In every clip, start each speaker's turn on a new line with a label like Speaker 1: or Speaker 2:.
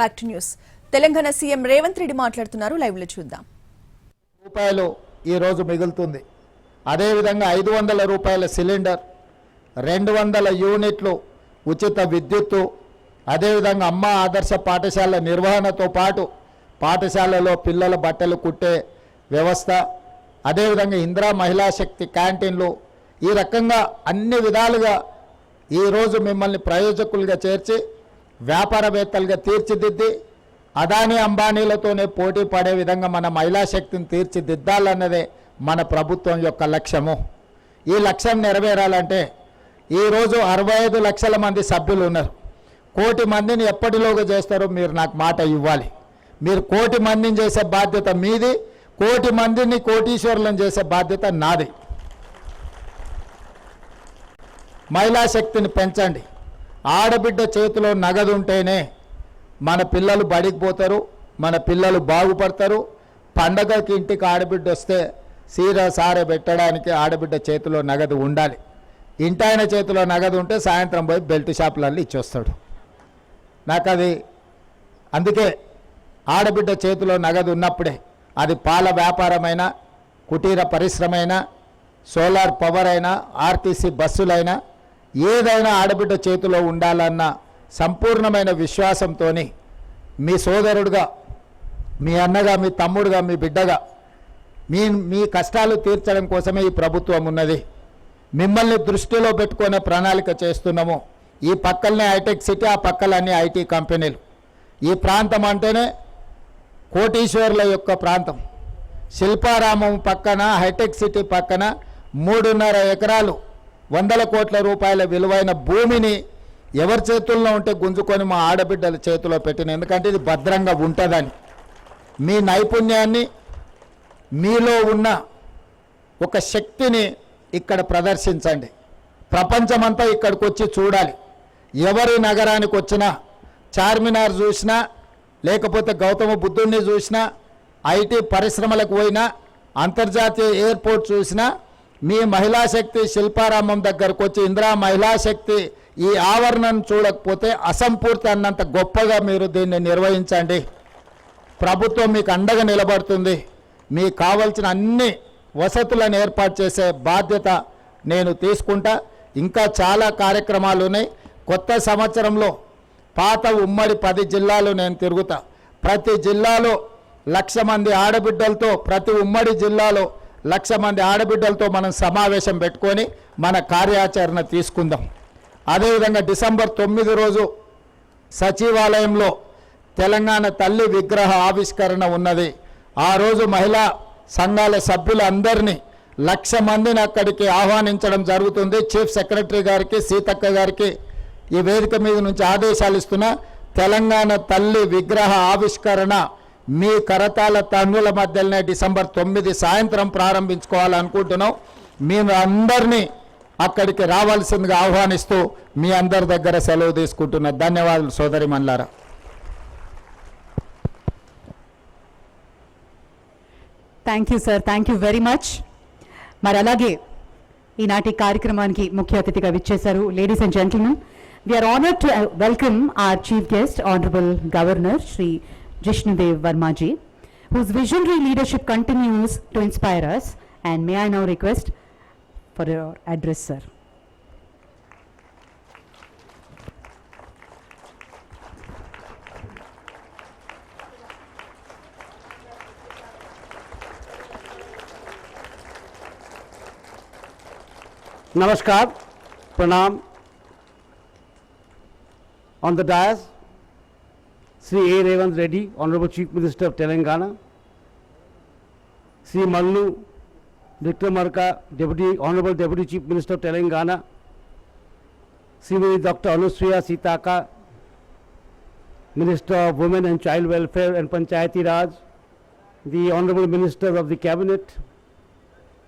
Speaker 1: Back to news Telangana CM Revanth Reddy మాట్లాడుతున్నారు. లైవ్లో చూద్దాం.
Speaker 2: రూపాయలు ఈరోజు మిగులుతుంది. అదేవిధంగా ఐదు వందల రూపాయల సిలిండర్ రెండు వందల యూనిట్లు ఉచిత విద్యుత్తు అదేవిధంగా అమ్మ ఆదర్శ పాఠశాల నిర్వహణతో పాటు పాఠశాలలో పిల్లల బట్టలు కుట్టే వ్యవస్థ అదేవిధంగా ఇందిరా మహిళా శక్తి క్యాంటీన్లు ఈ రకంగా అన్ని విధాలుగా ఈరోజు మిమ్మల్ని ప్రయోజకులుగా చేర్చి వ్యాపారవేత్తలుగా తీర్చిదిద్ది అదానీ అంబానీలతోనే పోటీ పడే విధంగా మన మహిళా శక్తిని తీర్చిదిద్దాలన్నదే మన ప్రభుత్వం యొక్క లక్ష్యము. ఈ లక్ష్యం నెరవేరాలంటే ఈరోజు అరవై ఐదు లక్షల మంది సభ్యులు ఉన్నారు. కోటి మందిని ఎప్పటిలోగా చేస్తారో మీరు నాకు మాట ఇవ్వాలి. మీరు కోటి మందిని చేసే బాధ్యత మీది కోటి మందిని కోటీశ్వరులను చేసే బాధ్యత నాది. మహిళా శక్తిని పెంచండి. ఆడబిడ్డ చేతిలో నగదు ఉంటేనే మన పిల్లలు బడికి పోతారు మన పిల్లలు బాగుపడతారు. పండగకి ఇంటికి ఆడబిడ్డ వస్తే సీర సారె పెట్టడానికి ఆడబిడ్డ చేతిలో నగదు ఉండాలి. ఇంటాయన చేతిలో నగదు ఉంటే సాయంత్రం పోయి బెల్ట్ షాపులలో ఇచ్చొస్తాడు. నాకు అది అందుకే ఆడబిడ్డ చేతిలో నగదు ఉన్నప్పుడే అది పాల వ్యాపారమైనా కుటీర పరిశ్రమైనా సోలార్ పవర్ అయినా ఆర్టీసీ బస్సులైనా ఏదైనా ఆడబిడ్డ చేతిలో ఉండాలన్న సంపూర్ణమైన విశ్వాసంతో మీ సోదరుడుగా మీ అన్నగా మీ తమ్ముడుగా మీ బిడ్డగా మీ మీ కష్టాలు తీర్చడం కోసమే ఈ ప్రభుత్వం ఉన్నది. మిమ్మల్ని దృష్టిలో పెట్టుకునే ప్రణాళిక చేస్తున్నాము. ఈ పక్కలనే హైటెక్ సిటీ ఆ పక్కలన్నీ ఐటీ కంపెనీలు. ఈ ప్రాంతం అంటేనే కోటీశ్వర్ల యొక్క ప్రాంతం. శిల్పారామం పక్కన హైటెక్ సిటీ పక్కన మూడున్నర ఎకరాలు వందల కోట్ల రూపాయల విలువైన భూమిని ఎవరి చేతుల్లో ఉంటే గుంజుకొని మా ఆడబిడ్డల చేతిలో పెట్టిన. ఎందుకంటే ఇది భద్రంగా ఉంటుందని. మీ నైపుణ్యాన్ని మీలో ఉన్న ఒక శక్తిని ఇక్కడ ప్రదర్శించండి. ప్రపంచమంతా ఇక్కడికి వచ్చి చూడాలి. ఎవరి నగరానికి వచ్చినా చార్మినార్ చూసినా లేకపోతే గౌతమ బుద్ధుడిని చూసినా ఐటీ పరిశ్రమలకు పోయినా అంతర్జాతీయ ఎయిర్పోర్ట్ చూసినా మీ మహిళా శక్తి శిల్పారామం దగ్గరకు వచ్చి ఇందిరా మహిళా శక్తి ఈ ఆవరణను చూడకపోతే అసంపూర్తి అన్నంత గొప్పగా మీరు దీన్ని నిర్వహించండి. ప్రభుత్వం మీకు అండగా నిలబడుతుంది. మీకు కావలసిన అన్ని వసతులను ఏర్పాటు చేసే బాధ్యత నేను తీసుకుంటా. ఇంకా చాలా కార్యక్రమాలు ఉన్నాయి. కొత్త సంవత్సరంలో పాత ఉమ్మడి పది జిల్లాలు నేను తిరుగుతా. ప్రతి జిల్లాలో లక్ష మంది ఆడబిడ్డలతో ప్రతి ఉమ్మడి జిల్లాలో లక్ష మంది ఆడబిడ్డలతో మనం సమావేశం పెట్టుకొని మన కార్యాచరణ తీసుకుందాం. అదేవిధంగా డిసెంబర్ తొమ్మిది రోజు సచివాలయంలో తెలంగాణ తల్లి విగ్రహ ఆవిష్కరణ ఉన్నది. ఆ రోజు మహిళా సంఘాల సభ్యులందరినీ లక్ష మందిని అక్కడికి ఆహ్వానించడం జరుగుతుంది. చీఫ్ సెక్రటరీ గారికి సీతక్క గారికి ఈ వేదిక మీద నుంచి ఆదేశాలు ఇస్తున్నా. తెలంగాణ తల్లి విగ్రహ ఆవిష్కరణ మీ కరతాల తన్నుల మధ్యలోనే డిసెంబర్ తొమ్మిది సాయంత్రం ప్రారంభించుకోవాలనుకుంటున్నాం. మేము అందరినీ అక్కడికి రావాల్సిందిగా ఆహ్వానిస్తూ మీ అందరి దగ్గర సెలవు తీసుకుంటున్నా ధన్యవాదాలు సోదరి Mallara.
Speaker 3: Thank you sir thank you very much మరి అలాగే ఈనాటి కార్యక్రమానికి ముఖ్య అతిథిగా విచ్చేశారు ladies and gentlemen we are honour to welcome our chief guest honourable governor Shri Jishnudev Varmaji, whose visionary leadership continues to inspire us. And may I now request for your address, sir.
Speaker 4: Namaskar, Pranam. On the dais, Sri A. Revant Reddy, Honorable Chief Minister of Telangana, Sri Mallu Vikramarka, Deputy, Honorable Deputy Chief Minister of Telangana, Srimati Dr. Anusriya Sitaka, Minister of Women and Child Welfare and Panchayati Raj, the Honorable Minister of the Cabinet,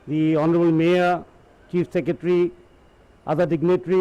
Speaker 4: the Honorable Mayor, Chief Secretary, other dignitaries.